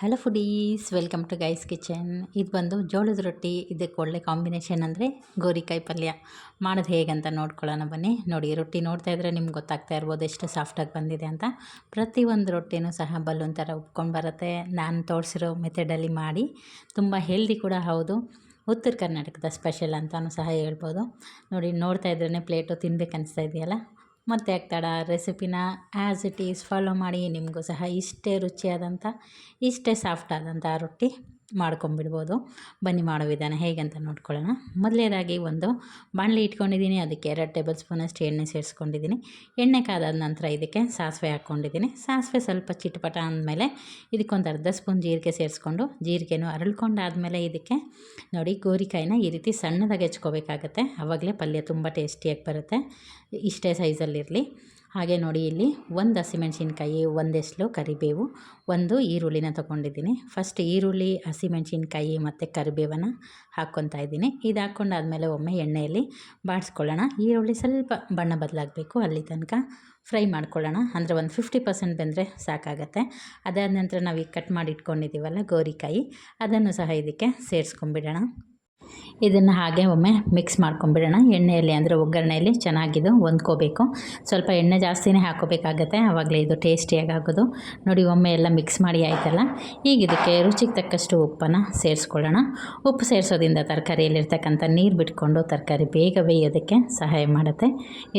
Hello foodies welcome to guys kitchen ಇದು ಬಂದು ಜೋಳದ ರೊಟ್ಟಿ, ಇದಕ್ಕೆ ಒಳ್ಳೆ ಕಾಂಬಿನೇಷನ್ ಅಂದರೆ ಗೋರಿಕಾಯಿ ಪಲ್ಯ. ಮಾಡೋದು ಹೇಗಂತ ನೋಡ್ಕೊಳ್ಳೋಣ ಬನ್ನಿ. ನೋಡಿ, ರೊಟ್ಟಿ ನೋಡ್ತಾ ಇದ್ದರೆ ನಿಮ್ಗೆ ಗೊತ್ತಾಗ್ತಾ ಇರ್ಬೋದು ಎಷ್ಟು ಸಾಫ್ಟಾಗಿ ಬಂದಿದೆ ಅಂತ. ಪ್ರತಿಯೊಂದು ರೊಟ್ಟಿನೂ ಸಹ ಬಲೂನ್ ಥರ ಉಪ್ಕೊಂಡು ಬರುತ್ತೆ. ನಾನು ತೋರಿಸಿರೋ ಮೆಥಡಲ್ಲಿ ಮಾಡಿ. ತುಂಬ ಹೆಲ್ದಿ ಕೂಡ ಹೌದು. ಉತ್ತರ ಕರ್ನಾಟಕದ ಸ್ಪೆಷಲ್ ಅಂತಲೂ ಸಹ ಹೇಳ್ಬೋದು. ನೋಡಿ, ನೋಡ್ತಾ ಇದ್ರೇ ಪ್ಲೇಟು ತಿನ್ಬೇಕು ಅನಿಸ್ತಾ ಇದೆಯಲ್ಲ? ಮತ್ತೆ ಆಗ್ತಾಡ ರೆಸಿಪಿನ ಆ್ಯಸ್ ಇಟ್ ಈಸ್ ಫಾಲೋ ಮಾಡಿ, ನಿಮಗೂ ಸಹ ಇಷ್ಟೇ ರುಚಿಯಾದಂಥ, ಇಷ್ಟೇ ಸಾಫ್ಟ್ ಆದಂಥ ರೊಟ್ಟಿ. ಮಾಡ್ಕೊಂಬಿಡ್ಬೋದು. ಬನ್ನಿ ಮಾಡೋ ವಿಧಾನ ಹೇಗೆ ಅಂತ ನೋಡ್ಕೊಳ್ಳೋಣ. ಮೊದಲೇದಾಗಿ ಒಂದು ಬಾಣಲೆ ಇಟ್ಕೊಂಡಿದ್ದೀನಿ, ಅದಕ್ಕೆ ಎರಡು ಟೇಬಲ್ ಸ್ಪೂನಷ್ಟು ಎಣ್ಣೆ ಸೇರಿಸ್ಕೊಂಡಿದ್ದೀನಿ. ಎಣ್ಣೆ ಕಾದಾದ ನಂತರ ಇದಕ್ಕೆ ಸಾಸಿವೆ ಹಾಕ್ಕೊಂಡಿದ್ದೀನಿ. ಸಾಸಿವೆ ಸ್ವಲ್ಪ ಚಿಟಪಟ ಅಂದಮೇಲೆ ಇದಕ್ಕೊಂದು ಅರ್ಧ ಸ್ಪೂನ್ ಜೀರಿಗೆ ಸೇರಿಸ್ಕೊಂಡು, ಜೀರಿಗೆನೂ ಅರಳ್ಕೊಂಡಾದಮೇಲೆ ಇದಕ್ಕೆ ನೋಡಿ ಗೋರಿಕಾಯಿನ ಈ ರೀತಿ ಸಣ್ಣದಾಗಿ ಹೆಚ್ಕೋಬೇಕಾಗತ್ತೆ. ಆವಾಗಲೇ ಪಲ್ಯ ತುಂಬ ಟೇಸ್ಟಿಯಾಗಿ ಬರುತ್ತೆ. ಇಷ್ಟೇ ಸೈಜಲ್ಲಿರಲಿ. ಹಾಗೆ ನೋಡಿ ಇಲ್ಲಿ ಒಂದು ಹಸಿಮೆಣ್ಸಿನ್ಕಾಯಿ, ಒಂದೆಸ್ಲು ಕರಿಬೇವು, ಒಂದು ಈರುಳ್ಳಿನ ತೊಗೊಂಡಿದ್ದೀನಿ. ಫಸ್ಟ್ ಈರುಳ್ಳಿ, ಹಸಿಮೆಣ್ಸಿನ್ಕಾಯಿ ಮತ್ತು ಕರಿಬೇವನ ಹಾಕ್ಕೊತಾ ಇದ್ದೀನಿ. ಇದು ಹಾಕ್ಕೊಂಡಾದ್ಮೇಲೆ ಒಮ್ಮೆ ಎಣ್ಣೆಯಲ್ಲಿ ಬಾಡಿಸ್ಕೊಳ್ಳೋಣ. ಈರುಳ್ಳಿ ಸ್ವಲ್ಪ ಬಣ್ಣ ಬದಲಾಗಬೇಕು. ಅಲ್ಲಿ ತನಕ ಫ್ರೈ ಮಾಡ್ಕೊಳ್ಳೋಣ. ಅಂದರೆ ಒಂದು ಫಿಫ್ಟಿ ಪರ್ಸೆಂಟ್ ಬಂದರೆ ಸಾಕಾಗತ್ತೆ. ಅದಾದ ನಂತರ ನಾವು ಈಗ ಕಟ್ ಮಾಡಿ ಇಟ್ಕೊಂಡಿದ್ದೀವಲ್ಲ ಗೋರಿಕಾಯಿ, ಅದನ್ನು ಸಹ ಇದಕ್ಕೆ ಸೇರಿಸ್ಕೊಂಬಿಡೋಣ ಇದನ್ನು ಹಾಗೆ ಒಮ್ಮೆ ಮಿಕ್ಸ್ ಮಾಡ್ಕೊಂಬಿಡೋಣ. ಎಣ್ಣೆಯಲ್ಲಿ ಅಂದರೆ ಒಗ್ಗರಣೆಯಲ್ಲಿ ಚೆನ್ನಾಗಿದು ಹೊಂದ್ಕೋಬೇಕು. ಸ್ವಲ್ಪ ಎಣ್ಣೆ ಜಾಸ್ತಿನೇ ಹಾಕೋಬೇಕಾಗತ್ತೆ. ಆವಾಗಲೇ ಇದು ಟೇಸ್ಟಿಯಾಗಿ ಆಗೋದು ನೋಡಿ, ಒಮ್ಮೆ ಎಲ್ಲ ಮಿಕ್ಸ್ ಮಾಡಿ ಆಯ್ತಲ್ಲ? ಈಗ ಇದಕ್ಕೆ ರುಚಿಗೆ ತಕ್ಕಷ್ಟು ಉಪ್ಪನ್ನು ಸೇರಿಸ್ಕೊಳ್ಳೋಣ. ಉಪ್ಪು ಸೇರಿಸೋದ್ರಿಂದ ತರಕಾರಿಯಲ್ಲಿರ್ತಕ್ಕಂಥ ನೀರು ಬಿಟ್ಕೊಂಡು ತರಕಾರಿ ಬೇಗ ಬೇಯೋದಕ್ಕೆ ಸಹಾಯ ಮಾಡುತ್ತೆ.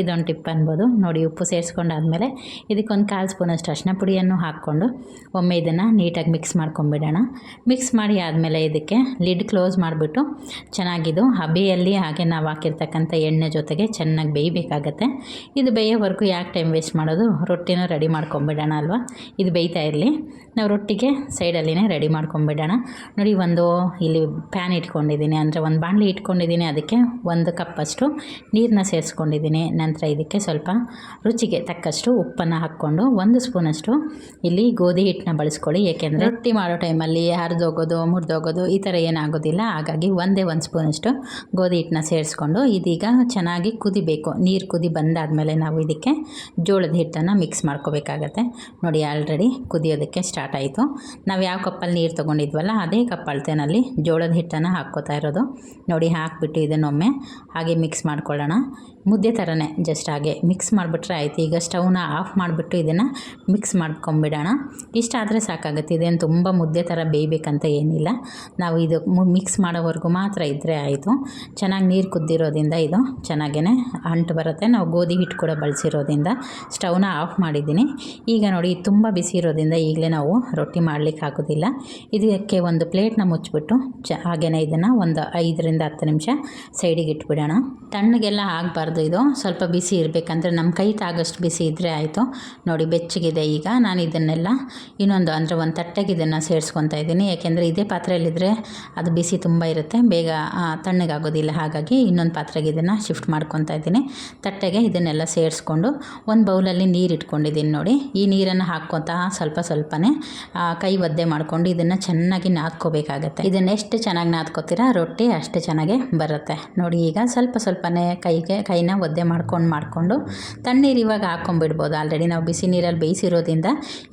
ಇದೊಂದು ಟಿಪ್ ಅನ್ಬೋದು. ನೋಡಿ, ಉಪ್ಪು ಸೇರಿಸ್ಕೊಂಡಾದ್ಮೇಲೆ ಇದಕ್ಕೊಂದು ಕಾಲು ಸ್ಪೂನಷ್ಟು ಅರಿಶಿನ ಪುಡಿಯನ್ನು ಹಾಕ್ಕೊಂಡು ಒಮ್ಮೆ ಇದನ್ನು ನೀಟಾಗಿ ಮಿಕ್ಸ್ ಮಾಡ್ಕೊಂಬಿಡೋಣ. ಮಿಕ್ಸ್ ಮಾಡಿ ಆದಮೇಲೆ ಇದಕ್ಕೆ ಲಿಡ್ ಕ್ಲೋಸ್ ಮಾಡಿಬಿಟ್ಟು ಚೆನ್ನಾಗಿದು ಹಬೆಯಲ್ಲಿ ಹಾಗೆ ನಾವು ಹಾಕಿರ್ತಕ್ಕಂಥ ಎಣ್ಣೆ ಜೊತೆಗೆ ಚೆನ್ನಾಗಿ ಬೇಯಬೇಕಾಗತ್ತೆ. ಇದು ಬೇಯೋವರೆಗೂ ಯಾಕೆ ಟೈಮ್ ವೇಸ್ಟ್ ಮಾಡೋದು? ರೊಟ್ಟಿನೂ ರೆಡಿ ಮಾಡ್ಕೊಂಬಿಡೋಣ ಅಲ್ವಾ? ಇದು ಬೇಯ್ತಾ ಇರಲಿ. ನಾವು ರೊಟ್ಟಿಗೆ ಸೈಡಲ್ಲಿನೇ ರೆಡಿ ಮಾಡ್ಕೊಂಬಿಡೋಣ. ನೋಡಿ, ಒಂದು ಇಲ್ಲಿ ಪ್ಯಾನ್ ಇಟ್ಕೊಂಡಿದ್ದೀನಿ. ಅಂದರೆ ಒಂದು ಬಾಣಲಿ ಇಟ್ಕೊಂಡಿದ್ದೀನಿ, ಅದಕ್ಕೆ ಒಂದು ಕಪ್ಪಷ್ಟು ನೀರನ್ನ ಸೇರಿಸ್ಕೊಂಡಿದ್ದೀನಿ. ನಂತರ ಇದಕ್ಕೆ ಸ್ವಲ್ಪ ರುಚಿಗೆ ತಕ್ಕಷ್ಟು ಉಪ್ಪನ್ನು ಹಾಕ್ಕೊಂಡು ಒಂದು ಸ್ಪೂನಷ್ಟು ಇಲ್ಲಿ ಗೋಧಿ ಹಿಟ್ಟನ್ನ ಬಳಸ್ಕೊಳ್ಳಿ. ಏಕೆಂದರೆ ರೊಟ್ಟಿ ಮಾಡೋ ಟೈಮಲ್ಲಿ ಹರಿದೋಗೋದು, ಮುರಿದೋಗೋದು ಈ ಥರ ಏನಾಗೋದಿಲ್ಲ. ಹಾಗಾಗಿ ಒಂದೇ ಒಂದು ಸ್ಪೂನಷ್ಟು ಗೋಧಿ ಹಿಟ್ಟನ್ನ ಸೇರಿಸ್ಕೊಂಡು ಇದೀಗ ಚೆನ್ನಾಗಿ ಕುದಿಬೇಕು. ನೀರು ಕುದಿ ಬಂದಾದಮೇಲೆ ನಾವು ಇದಕ್ಕೆ ಜೋಳದ ಹಿಟ್ಟನ್ನು ಮಿಕ್ಸ್ ಮಾಡ್ಕೋಬೇಕಾಗತ್ತೆ. ನೋಡಿ ಆಲ್ರೆಡಿ ಕುದಿಯೋದಕ್ಕೆ ಸ್ಟಾರ್ಟ್ ಆಯಿತು. ನಾವು ಯಾವ ಕಪ್ಪಲ್ಲಿ ನೀರು ತೊಗೊಂಡಿದ್ವಲ್ಲ, ಅದೇ ಕಪ್ ಅಳತೆನಲ್ಲಿ ಜೋಳದ ಹಿಟ್ಟನ್ನು ಹಾಕ್ಕೋತಾ ಇರೋದು. ನೋಡಿ, ಹಾಕಿಬಿಟ್ಟು ಇದನ್ನೊಮ್ಮೆ ಹಾಗೆ ಮಿಕ್ಸ್ ಮಾಡ್ಕೊಳ್ಳೋಣ. ಮುದ್ದೆ ಥರನೇ ಜಸ್ಟ್ ಹಾಗೆ ಮಿಕ್ಸ್ ಮಾಡಿಬಿಟ್ರೆ ಆಯ್ತು. ಈಗ ಸ್ಟವ್ನ ಆಫ್ ಮಾಡಿಬಿಟ್ಟು ಇದನ್ನು ಮಿಕ್ಸ್ ಮಾಡ್ಕೊಂಬಿಡೋಣ. ಇಷ್ಟ ಆದರೆ ಸಾಕಾಗುತ್ತೆ. ಇದೇನು ತುಂಬ ಮುದ್ದೆ ಥರ ಬೇಯಬೇಕಂತ ಏನಿಲ್ಲ. ನಾವು ಇದು ಮಿಕ್ಸ್ ಮಾಡೋವರೆಗೂ ಮಾತ್ರ ಇದ್ದರೆ ಆಯಿತು. ಚೆನ್ನಾಗಿ ನೀರು ಕುದ್ದಿರೋದ್ರಿಂದ ಇದು ಚೆನ್ನಾಗೇ ಅಂಟು ಬರುತ್ತೆ. ನಾವು ಗೋಧಿ ಹಿಟ್ಟು ಕೂಡ ಬಳಸಿರೋದ್ರಿಂದ ಸ್ಟವ್ನ ಆಫ್ ಮಾಡಿದ್ದೀನಿ. ಈಗ ನೋಡಿ, ತುಂಬ ಬಿಸಿ ಇರೋದ್ರಿಂದ ಈಗಲೇ ನಾವು ರೊಟ್ಟಿ ಮಾಡಲಿಕ್ಕೆ ಆಗೋದಿಲ್ಲ. ಇದಕ್ಕೆ ಒಂದು ಪ್ಲೇಟ್ನ ಮುಚ್ಚಿಬಿಟ್ಟು ಚ ಹಾಗೆಯೇ ಇದನ್ನು ಒಂದು ಐದರಿಂದ ಹತ್ತು ನಿಮಿಷ ಸೈಡಿಗೆ ಇಟ್ಬಿಡೋಣ. ತಣ್ಣಗೆಲ್ಲ ಆಗಬಾರ್ದು ಇದು. ಸ್ವಲ್ಪ ಬಿಸಿ ಇರಬೇಕಂದ್ರೆ ನಮ್ಮ ಕೈ ತಾಗಷ್ಟು ಬಿಸಿ ಇದ್ದರೆ ಆಯಿತು. ನೋಡಿ, ಬೆಚ್ಚಗಿದೆ ಈಗ. ನಾನು ಇದನ್ನೆಲ್ಲ ಇನ್ನೊಂದು ಅಂದರೆ ಒಂದು ತಟ್ಟೆಗೆ ಇದನ್ನು ಸೇರಿಸ್ಕೊತಾ ಇದ್ದೀನಿ. ಯಾಕೆಂದರೆ ಇದೇ ಪಾತ್ರೆಯಲ್ಲಿದ್ದರೆ ಅದು ಬಿಸಿ ತುಂಬ ಇರುತ್ತೆ. ಬೇಗ ತಣ್ಣಗಾಗೋದಿಲ್ಲ. ಹಾಗಾಗಿ ಇನ್ನೊಂದು ಪಾತ್ರೆಗೆ ಇದನ್ನು ಶಿಫ್ಟ್ ಮಾಡ್ಕೊತಾ ಇದ್ದೀನಿ. ತಟ್ಟೆಗೆ ಇದನ್ನೆಲ್ಲ ಸೇರಿಸ್ಕೊಂಡು ಒಂದು ಬೌಲಲ್ಲಿ ನೀರು ಇಟ್ಕೊಂಡಿದ್ದೀನಿ ನೋಡಿ. ಈ ನೀರನ್ನು ಹಾಕ್ಕೊತಾ ಸ್ವಲ್ಪ ಸ್ವಲ್ಪನೇ ಕೈ ಒದ್ದೆ ಮಾಡಿಕೊಂಡು ಇದನ್ನು ಚೆನ್ನಾಗಿ ನಾದ್ಕೋಬೇಕಾಗತ್ತೆ. ಇದನ್ನು ಎಷ್ಟು ಚೆನ್ನಾಗಿ ನಾದ್ಕೋತೀರಾ? ರೊಟ್ಟಿ ಅಷ್ಟು ಚೆನ್ನಾಗಿ ಬರುತ್ತೆ. ನೋಡಿ, ಈಗ ಸ್ವಲ್ಪ ಸ್ವಲ್ಪನೇ ಕೈಗೆ, ಕೈನ ಒದ್ದೆ ಮಾಡ್ಕೊಂಡು, ಮಾಡಿಕೊಂಡು ತಣ್ಣೀರು ಇವಾಗ ಹಾಕ್ಕೊಂಡ್ಬಿಡ್ಬೋದು ಆಲ್ರೆಡಿ ನಾವು ಬಿಸಿ ನೀರಲ್ಲಿ ಬೇಯಿಸಿರೋದ್ರಿಂದ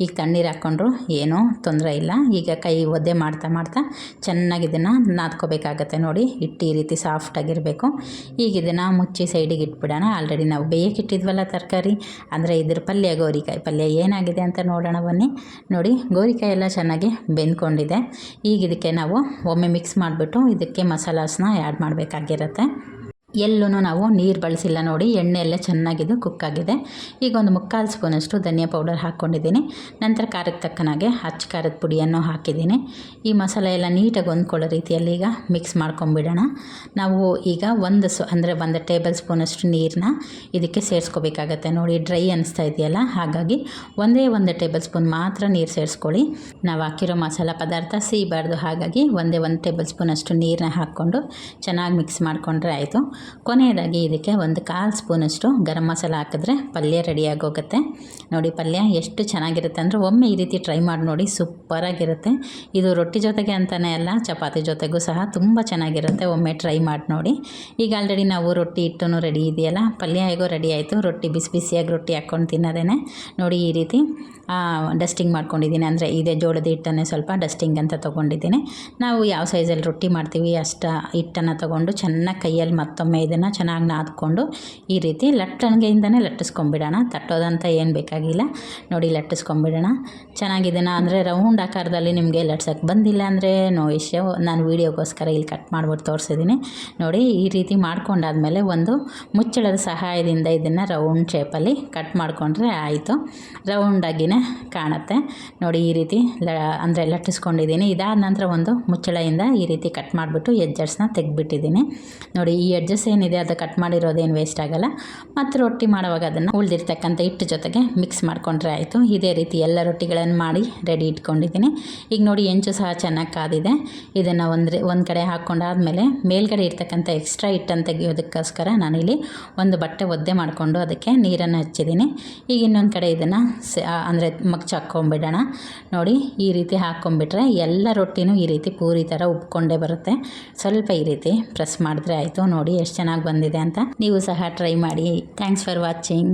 ಈಗ ತಣ್ಣೀರು ಹಾಕ್ಕೊಂಡ್ರು ಏನೂ ತೊಂದರೆ ಇಲ್ಲ. ಈಗ ಕೈ ಒದ್ದೆ ಮಾಡ್ತಾ ಮಾಡ್ತಾ ಚೆನ್ನಾಗಿ ಇದನ್ನು ನಾದ್ಕೋಬೇಕಾಗತ್ತೆ ನೋಡಿ, ಹಿಟ್ಟು ಈ ರೀತಿ ಸಾಫ್ಟಾಗಿರಬೇಕು ಈಗ ಇದನ್ನು ಮುಚ್ಚಿ ಸೈಡಿಗೆ ಇಟ್ಬಿಡೋಣ. ಆಲ್ರೆಡಿ ನಾವು ಬೇಯಕ್ಕೆ ಇಟ್ಟಿದ್ವಲ್ಲ ತರಕಾರಿ. ಅಂದರೆ ಇದ್ರ ಪಲ್ಯ, ಗೋರಿಕಾಯಿ ಪಲ್ಯ ಏನಾಗಿದೆ ಅಂತ ನೋಡೋಣ ಬನ್ನಿ. ನೋಡಿ, ಗೋರಿಕಾಯಿ ಎಲ್ಲ ಚೆನ್ನಾಗಿ ಬೆಂದ್ಕೊಂಡಿದೆ. ಈಗ ಇದಕ್ಕೆ ನಾವು ಒಮ್ಮೆ ಮಿಕ್ಸ್ ಮಾಡಿಬಿಟ್ಟು ಇದಕ್ಕೆ ಮಸಾಲಾಸನ್ನ ಆ್ಯಡ್ ಮಾಡಬೇಕಾಗಿರುತ್ತೆ. ಎಲ್ಲೂ ನಾವು ನೀರು ಬಳಸಿಲ್ಲ ನೋಡಿ ಎಣ್ಣೆ ಎಲ್ಲ ಚೆನ್ನಾಗಿದ್ದು ಕುಕ್ಕಾಗಿದೆ ಈಗ ಒಂದು ಮುಕ್ಕಾಲು ಸ್ಪೂನಷ್ಟು ಧನಿಯಾ ಪೌಡರ್ ಹಾಕ್ಕೊಂಡಿದ್ದೀನಿ. ನಂತರ ಖಾರಕ್ಕೆ ತಕ್ಕನಾಗೆ ಹಚ್ಚ ಖಾರದ ಪುಡಿಯನ್ನು ಹಾಕಿದ್ದೀನಿ. ಈ ಮಸಾಲೆ ಎಲ್ಲ ನೀಟಾಗಿ ಹೊಂದ್ಕೊಳ್ಳೋ ರೀತಿಯಲ್ಲಿ ಈಗ ಮಿಕ್ಸ್ ಮಾಡ್ಕೊಂಬಿಡೋಣ. ನಾವು ಈಗ ಒಂದು ಸ್ ಅಂದರೆ ಒಂದು ಟೇಬಲ್ ಸ್ಪೂನಷ್ಟು ನೀರನ್ನ ಇದಕ್ಕೆ ಸೇರಿಸ್ಕೋಬೇಕಾಗತ್ತೆ. ನೋಡಿ, ಡ್ರೈ ಅನಿಸ್ತಾ ಇದೆಯಲ್ಲ? ಹಾಗಾಗಿ ಒಂದೇ ಒಂದು ಟೇಬಲ್ ಸ್ಪೂನ್ ಮಾತ್ರ ನೀರು ಸೇರಿಸ್ಕೊಳ್ಳಿ. ನಾವು ಹಾಕಿರೋ ಮಸಾಲೆ ಪದಾರ್ಥ ಸೀಬಾರ್ದು ಹಾಗಾಗಿ ಒಂದೇ ಒಂದು ಟೇಬಲ್ ಸ್ಪೂನಷ್ಟು ನೀರನ್ನ ಹಾಕ್ಕೊಂಡು ಚೆನ್ನಾಗಿ ಮಿಕ್ಸ್ ಮಾಡಿಕೊಂಡ್ರೆ ಆಯಿತು. ಕೊನೆಯದಾಗಿ ಇದಕ್ಕೆ ಒಂದು ಕಾಲು ಸ್ಪೂನಷ್ಟು ಗರಂ ಮಸಾಲ ಹಾಕಿದ್ರೆ ಪಲ್ಯ ರೆಡಿಯಾಗಿ ಹೋಗುತ್ತೆ ನೋಡಿ, ಪಲ್ಯ ಎಷ್ಟು ಚೆನ್ನಾಗಿರುತ್ತೆ ಅಂದರೆ ಒಮ್ಮೆ ಈ ರೀತಿ ಟ್ರೈ ಮಾಡಿ ನೋಡಿ ಸೂಪರಾಗಿರುತ್ತೆ. ಇದು ರೊಟ್ಟಿ ಜೊತೆಗೆ ಅಂತಲೇ ಅಲ್ಲ, ಚಪಾತಿ ಜೊತೆಗೂ ಸಹ ತುಂಬ ಚೆನ್ನಾಗಿರುತ್ತೆ. ಒಮ್ಮೆ ಟ್ರೈ ಮಾಡಿ ನೋಡಿ. ಈಗ ಆಲ್ರೆಡಿ ನಾವು ರೊಟ್ಟಿ ಹಿಟ್ಟು ರೆಡಿ ಇದೆಯಲ್ಲ, ಪಲ್ಯ ಹೇಗೋ ರೆಡಿ ಆಯಿತು. ರೊಟ್ಟಿ ಬಿಸಿ ಬಿಸಿಯಾಗಿ ರೊಟ್ಟಿ ಹಾಕ್ಕೊಂಡು ತಿನ್ನೋದೇನೆ. ನೋಡಿ, ಈ ರೀತಿ ಡಸ್ಟಿಂಗ್ ಮಾಡ್ಕೊಂಡಿದ್ದೀನಿ. ಅಂದರೆ ಇದೇ ಜೋಳದ ಹಿಟ್ಟನ್ನೇ ಸ್ವಲ್ಪ ಡಸ್ಟಿಂಗ್ ಅಂತ ತೊಗೊಂಡಿದ್ದೀನಿ. ನಾವು ಯಾವ ಸೈಜಲ್ಲಿ ರೊಟ್ಟಿ ಮಾಡ್ತೀವಿ ಅಷ್ಟು ಹಿಟ್ಟನ್ನು ತೊಗೊಂಡು ಚೆನ್ನಾಗಿ ಕೈಯಲ್ಲಿ ಮತ್ತೊಮ್ಮೆ ಇದನ್ನು ಚೆನ್ನಾಗಿ ನಾದ್ಕೊಂಡು ಈ ರೀತಿ ಲಟ್ಟಣಿಗೆಯಿಂದನೇ ಲಟ್ಟಿಸ್ಕೊಂಬಿಡೋಣ ತಟ್ಟೋದಂತ ಏನು ಬೇಕಾಗಿಲ್ಲ. ನೋಡಿ ಲಟ್ಟಿಸ್ಕೊಂಬಿಡೋಣ ಚೆನ್ನಾಗಿದೆನಾ ಅಂದರೆ ರೌಂಡ್ ಆಕಾರದಲ್ಲಿ ನಿಮಗೆ ಲಟ್ಸೋಕ್ಕೆ ಬಂದಿಲ್ಲ ಅಂದರೆ ನೋ ಇಶ್ಯೂ. ನಾನು ವೀಡಿಯೋಗೋಸ್ಕರ ಇಲ್ಲಿ ಕಟ್ ಮಾಡಿಬಿಟ್ಟು ತೋರಿಸಿದ್ದೀನಿ ನೋಡಿ ಈ ರೀತಿ ಮಾಡ್ಕೊಂಡಾದ್ಮೇಲೆ ಒಂದು ಮುಚ್ಚಳದ ಸಹಾಯದಿಂದ ಇದನ್ನು ರೌಂಡ್ ಶೇಪಲ್ಲಿ ಕಟ್ ಮಾಡಿಕೊಂಡ್ರೆ ಆಯಿತು. ರೌಂಡಾಗಿನೇ ಕಾಣುತ್ತೆ. ನೋಡಿ ಈ ರೀತಿ ಲ ಅಂದರೆ ಲಟ್ಟಿಸ್ಕೊಂಡಿದ್ದೀನಿ ಇದಾದ ನಂತರ ಒಂದು ಮುಚ್ಚಳೆಯಿಂದ ಈ ರೀತಿ ಕಟ್ ಮಾಡಿಬಿಟ್ಟು ಎಡ್ಜಸ್ನ ತೆಗೆದ್ಬಿಟ್ಟಿದ್ದೀನಿ ನೋಡಿ ಈ ಎಡ್ಜಸ್ ಏನಿದೆ ಅದು ಕಟ್ ಮಾಡಿರೋದೇನು ವೇಸ್ಟ್ ಆಗೋಲ್ಲ. ಮತ್ತು ರೊಟ್ಟಿ ಮಾಡುವಾಗ ಅದನ್ನು ಉಳಿದಿರ್ತಕ್ಕಂಥ ಹಿಟ್ಟು ಜೊತೆಗೆ ಮಿಕ್ಸ್ ಮಾಡಿಕೊಂಡ್ರೆ ಆಯಿತು. ಇದೇ ರೀತಿ ಎಲ್ಲ ರೊಟ್ಟಿಗಳನ್ನು ಮಾಡಿ ರೆಡಿ ಇಟ್ಕೊಂಡಿದ್ದೀನಿ. ಈಗ ನೋಡಿ ಹೆಂಚು ಸಹ ಚೆನ್ನಾಗಿ ಕಾದಿದೆ. ಇದನ್ನು ಒಂದು ಒಂದು ಕಡೆ ಹಾಕ್ಕೊಂಡಾದಮೇಲೆ ಮೇಲ್ಗಡೆ ಇರ್ತಕ್ಕಂಥ ಎಕ್ಸ್ಟ್ರಾ ಹಿಟ್ಟನ್ನು ತೆಗೆಯೋದಕ್ಕೋಸ್ಕರ ನಾನಿಲ್ಲಿ ಒಂದು ಬಟ್ಟೆ ಒದ್ದೆ ಮಾಡಿಕೊಂಡು ಅದಕ್ಕೆ ನೀರನ್ನು ಹಚ್ಚಿದ್ದೀನಿ. ಈಗ ಇನ್ನೊಂದು ಕಡೆ ಇದನ್ನು ಅಂದರೆ ಮಗ್ಚು ಹಾಕ್ಕೊಂಬಿಡೋಣ. ನೋಡಿ ಈ ರೀತಿ ಹಾಕ್ಕೊಂಬಿಟ್ರೆ ಎಲ್ಲ ರೊಟ್ಟಿನೂ ಈ ರೀತಿ ಪೂರಿ ಥರ ಉಬ್ಕೊಂಡೇ ಬರುತ್ತೆ. ಸ್ವಲ್ಪ ಈ ರೀತಿ ಪ್ರೆಸ್ ಮಾಡಿದ್ರೆ ಆಯಿತು. ನೋಡಿ ಎಷ್ಟು ಚೆನ್ನಾಗಿ ಬಂದಿದೆ ಅಂತ ನೀವು ಸಹ ಟ್ರೈ ಮಾಡಿ. Thanks for watching